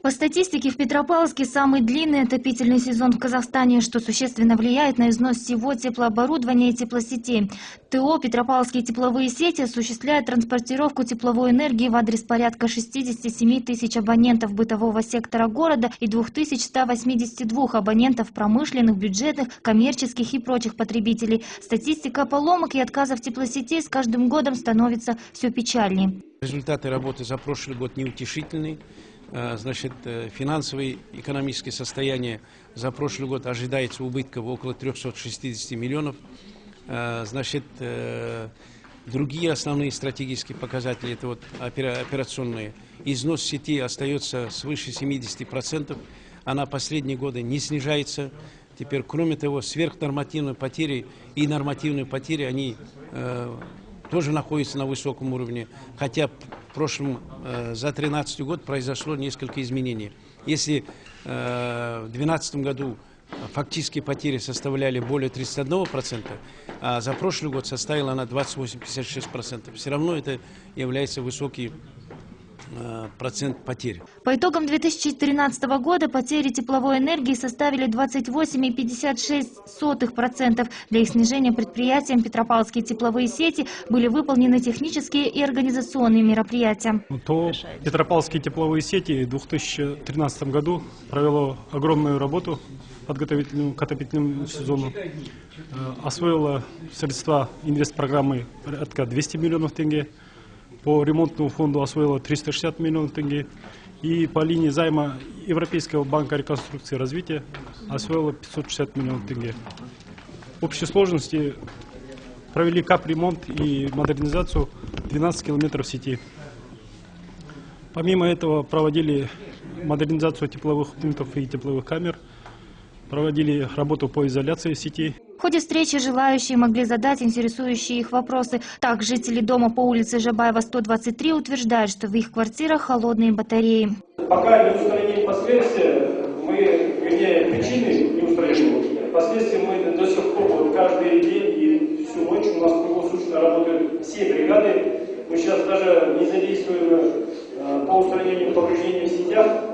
По статистике, в Петропавловске самый длинный отопительный сезон в Казахстане, что существенно влияет на износ всего теплооборудования и теплосетей. ТО «Петропавловские тепловые сети» осуществляет транспортировку тепловой энергии в адрес порядка 67 тысяч абонентов бытового сектора города и 2182 абонентов промышленных, бюджетных, коммерческих и прочих потребителей. Статистика поломок и отказов теплосетей с каждым годом становится все печальнее. Результаты работы за прошлый год неутешительные. Э, значит, э, финансовое экономическое состояние за прошлый год ожидается убытков около 360 миллионов. Э, значит, другие основные стратегические показатели, это вот операционные. Износ сети остается свыше 70%. Она последние годы не снижается. Теперь, кроме того, сверхнормативные потери и нормативные потери, они тоже находится на высоком уровне, хотя в прошлом, э, за 2013 год произошло несколько изменений. Если э, в 2012 году фактические потери составляли более 31%, а за прошлый год составила она 28-56%. Все равно это является высокий процент потерь. По итогам 2013 года потери тепловой энергии составили 28,56%. Для их снижения предприятиям Петропавловские тепловые сети были выполнены технические и организационные мероприятия. То Петропавловские тепловые сети в 2013 году провело огромную работу подготовительную к отопительному сезону. Э, освоила средства инвестпрограммы порядка 200 миллионов тенге по ремонтному фонду освоила 360 миллионов тенге. И по линии займа Европейского банка реконструкции и развития освоила 560 миллионов тенге. В общей сложности провели капремонт и модернизацию 12 километров сети. Помимо этого проводили модернизацию тепловых пунктов и тепловых камер, проводили работу по изоляции сети. В ходе встречи желающие могли задать интересующие их вопросы. Так, жители дома по улице Жабаева, 123 утверждают, что в их квартирах холодные батареи. Пока не устраним последствия, мы, вернее, причины не устраним. Последствия мы до сих пор, вот каждый день и всю ночь у нас круглосуточно работают все бригады. Мы сейчас даже не задействуем э, по устранению повреждений в сетях.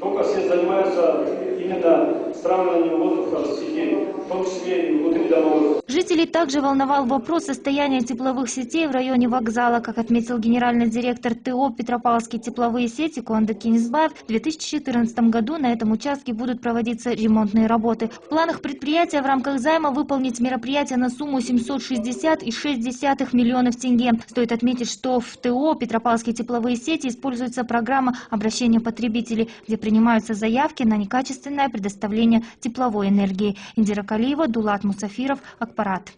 Только все занимаются именно домовых. Жителей также волновал вопрос состояния тепловых сетей в районе вокзала. Как отметил генеральный директор ТО «Петропавловские тепловые сети» Куанда Кинизбаев, в 2014 году на этом участке будут проводиться ремонтные работы. В планах предприятия в рамках займа выполнить мероприятие на сумму 760,6 миллионов тенге. Стоит отметить, что в ТО «Петропавловские тепловые сети» используется программа обращения потребителей, где принимаются заявки на некачественное предоставление тепловой энергии. Индира Калиева, Дулат Мусафиров, Акпарат.